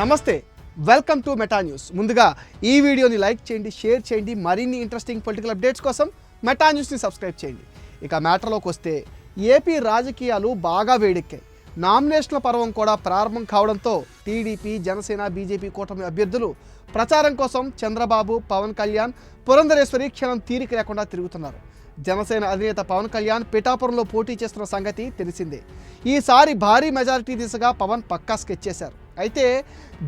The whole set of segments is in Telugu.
నమస్తే వెల్కమ్ టు మెటా న్యూస్ ముందుగా ఈ వీడియోని లైక్ చేయండి షేర్ చేయండి మరిన్ని ఇంట్రెస్టింగ్ పొలిటికల్ అప్డేట్స్ కోసం మెటా న్యూస్ని సబ్స్క్రైబ్ చేయండి. ఇక మ్యాటర్లోకి వస్తే ఏపీ రాజకీయాలు బాగా వేడెక్కాయి. నామినేషన్ల పర్వం కూడా ప్రారంభం కావడంతో టీడీపీ జనసేన బీజేపీ కూటమి అభ్యర్థులు ప్రచారం కోసం చంద్రబాబు పవన్ కళ్యాణ్ పురంధరేశ్వరి క్షణం తీరిక లేకుండా తిరుగుతున్నారు. జనసేన అధినేత పవన్ కళ్యాణ్ పిఠాపురంలో పోటీ చేస్తున్న సంగతి తెలిసిందే. ఈసారి భారీ మెజారిటీ దిశగా పవన్ పక్కా స్కెచ్ చేశారు. అయితే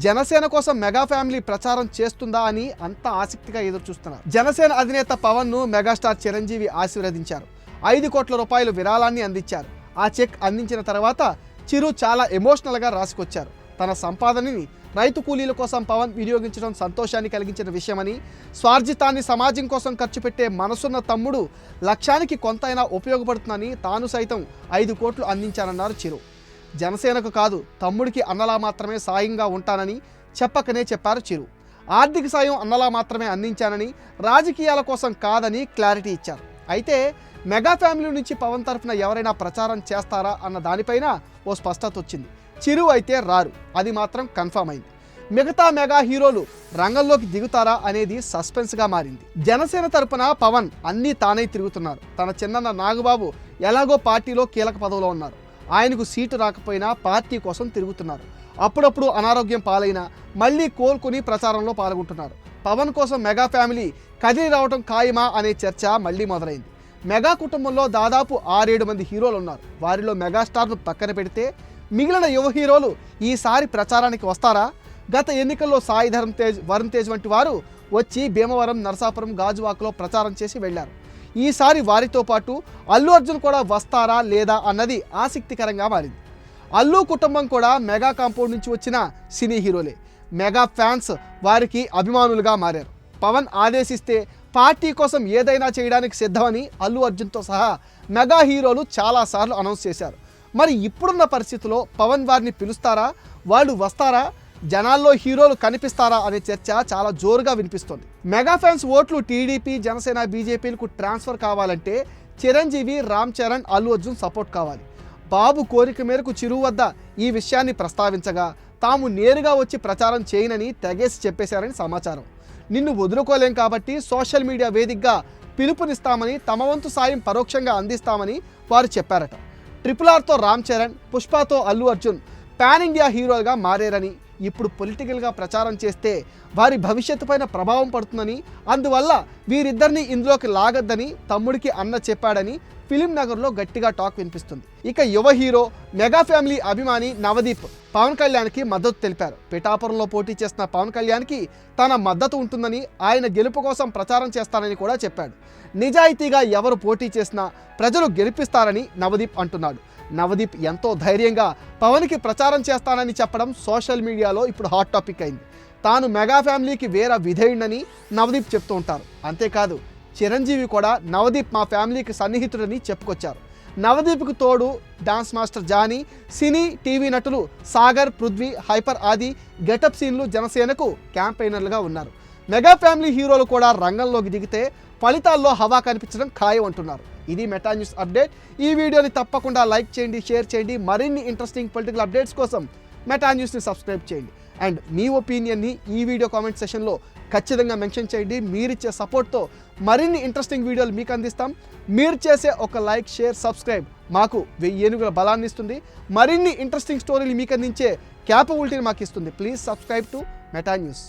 జనసేన కోసం మెగా ఫ్యామిలీ ప్రచారం చేస్తుందా అని అంత ఆసక్తిగా ఎదురు చూస్తున్నారు జనసేన అధినేత పవన్ను మెగాస్టార్ చిరంజీవి ఆశీర్వదించారు. ఐదు కోట్ల రూపాయలు విరాళాన్ని అందించారు. ఆ చెక్ అందించిన తర్వాత చిరు చాలా ఎమోషనల్గా రాసుకొచ్చారు. తన సంపాదనని రైతు కూలీల కోసం పవన్ వినియోగించడం సంతోషాన్ని కలిగించిన విషయమని స్వార్జితాన్ని సమాజం కోసం ఖర్చు పెట్టే మనసున్న తమ్ముడు లక్ష్యానికి కొంతైనా ఉపయోగపడుతుందని తాను సైతం ఐదు కోట్లు అందించానన్నారు చిరు. జనసేనకు కాదు తమ్ముడికి అన్నలా మాత్రమే సాయంగా ఉంటానని చెప్పకనే చెప్పారు చిరు. ఆర్థిక సాయం అన్నలా మాత్రమే అందించానని రాజకీయాల కోసం కాదని క్లారిటీ ఇచ్చారు. అయితే మెగా ఫ్యామిలీ నుంచి పవన్ తరఫున ఎవరైనా ప్రచారం చేస్తారా అన్న దానిపైన ఓ స్పష్టత వచ్చింది. చిరు అయితే రారు. అది మాత్రం కన్ఫర్మ్ అయింది. మిగతా మెగా హీరోలు రంగంలోకి దిగుతారా అనేది సస్పెన్స్గా మారింది. జనసేన తరపున పవన్ అన్నీ తానే తిరుగుతున్నారు. తన చిన్నన్న నాగబాబు ఎలాగో పార్టీలో కీలక పదవిలో ఉన్నారు. ఆయనకు సీటు రాకపోయినా పార్టీ కోసం తిరుగుతున్నారు. అప్పుడప్పుడు అనారోగ్యం పాలైనా మళ్ళీ కోలుకుని ప్రచారంలో పాల్గొంటున్నారు. పవన్ కోసం మెగా ఫ్యామిలీ కదిలి రావడం ఖాయమా అనే చర్చ మళ్ళీ మొదలైంది. మెగా కుటుంబంలో దాదాపు ఆరేడు మంది హీరోలు ఉన్నారు. వారిలో మెగాస్టార్ను పక్కన పెడితే మిగిలిన యువ హీరోలు ఈసారి ప్రచారానికి వస్తారా? గత ఎన్నికల్లో సాయి ధరమ్ తేజ్ వరుణ్ తేజ్ వంటి వారు వచ్చి భీమవరం నరసాపురం గాజువాకలో ప్రచారం చేసి వెళ్ళారు. ఈసారి వారితో పాటు అల్లు అర్జున్ కూడా వస్తారా లేదా అన్నది ఆసక్తికరంగా మారింది. అల్లు కుటుంబం కూడా మెగా కాంపౌండ్ నుంచి వచ్చిన సినీ హీరోలే. మెగా ఫ్యాన్స్ వారికి అభిమానులుగా మారారు. పవన్ ఆదేశిస్తే పార్టీ కోసం ఏదైనా చేయడానికి సిద్ధమని అల్లు అర్జున్తో సహా మెగా హీరోలు చాలాసార్లు అనౌన్స్ చేశారు. మరి ఇప్పుడున్న పరిస్థితిలో పవన్ వారిని పిలుస్తారా? వాళ్ళు వస్తారా? జనాల్లో హీరోలు కనిపిస్తారా అనే చర్చ చాలా జోరుగా వినిపిస్తోంది. మెగా ఫ్యాన్స్ ఓట్లు టీడీపీ జనసేన బీజేపీలకు ట్రాన్స్ఫర్ కావాలంటే చిరంజీవి రామ్ చరణ్ అల్లు అర్జున్ సపోర్ట్ కావాలి. బాబు కోరిక మేరకు చిరు వద్ద ఈ విషయాన్ని ప్రస్తావించగా తాము నేరుగా వచ్చి ప్రచారం చేయనని తెగేసి చెప్పేశారని సమాచారం. నిన్ను వదులుకోలేం కాబట్టి సోషల్ మీడియా వేదికగా పిలుపునిస్తామని తమ వంతు సాయం పరోక్షంగా అందిస్తామని వారు చెప్పారట. ట్రిపుల్ ఆర్తో రామ్ చరణ్ పుష్పతో అల్లు అర్జున్ పాన్ ఇండియా హీరోలుగా మారారని ఇప్పుడు పొలిటికల్గా ప్రచారం చేస్తే వారి భవిష్యత్తు పైన ప్రభావం పడుతుందని అందువల్ల వీరిద్దరిని ఇందులోకి లాగద్దని తమ్ముడికి అన్న చెప్పాడని ఫిలిం నగర్లో గట్టిగా టాక్ వినిపిస్తుంది. ఇక యువ హీరో మెగా ఫ్యామిలీ అభిమాని నవదీప్ పవన్ కళ్యాణ్కి మద్దతు తెలిపారు. పిఠాపురంలో పోటీ చేసిన పవన్ కళ్యాణ్కి తన మద్దతు ఉంటుందని ఆయన గెలుపు కోసం ప్రచారం చేస్తానని కూడా చెప్పాడు. నిజాయితీగా ఎవరు పోటీ చేసినా ప్రజలు గెలిపిస్తారని నవదీప్ అంటున్నాడు. నవదీప్ ఎంతో ధైర్యంగా పవన్కి ప్రచారం చేస్తానని చెప్పడం సోషల్ మీడియాలో ఇప్పుడు హాట్ టాపిక్ అయింది. తాను మెగా ఫ్యామిలీకి వేరే విధేయుడని నవదీప్ చెప్తూ ఉంటారు. అంతేకాదు చిరంజీవి కూడా నవదీప్ మా ఫ్యామిలీకి సన్నిహితుడని చెప్పుకొచ్చారు. నవదీప్కు తోడు dance master Jani cine TV నటులు సాగర్ పృథ్వీ హైపర్ ఆది గెటప్ సీన్లు జనసేనకు క్యాంపెయినర్లుగా ఉన్నారు. మెగా ఫ్యామిలీ హీరోలు కూడా రంగంలోకి దిగితే ఫలితాల్లో హవా కనిపించడం ఖాయం అంటున్నారు. ఇది మెటా న్యూస్ అప్డేట్ ఈ వీడియోని తప్పకుండా లైక్ చేయండి షేర్ చేయండి. మరిన్ని ఇంట్రెస్టింగ్ పొలిటికల్ అప్డేట్స్ కోసం మెటా న్యూస్ని సబ్స్క్రైబ్ చేయండి. అండ్ మీ ఒపీనియన్ని ఈ వీడియో కామెంట్ సెషన్లో ఖచ్చితంగా మెన్షన్ చేయండి. మీరిచ్చే సపోర్ట్తో మరిన్ని ఇంట్రెస్టింగ్ వీడియోలు మీకు అందిస్తాం. మీరు చేసే ఒక లైక్ షేర్ సబ్స్క్రైబ్ మాకు వెయ్యి ఏనుగుల బలాన్ని ఇస్తుంది. మరిన్ని ఇంట్రెస్టింగ్ స్టోరీలు మీకు అందించే క్యాపబిలిటీని మాకు ఇస్తుంది. Please subscribe to Meta news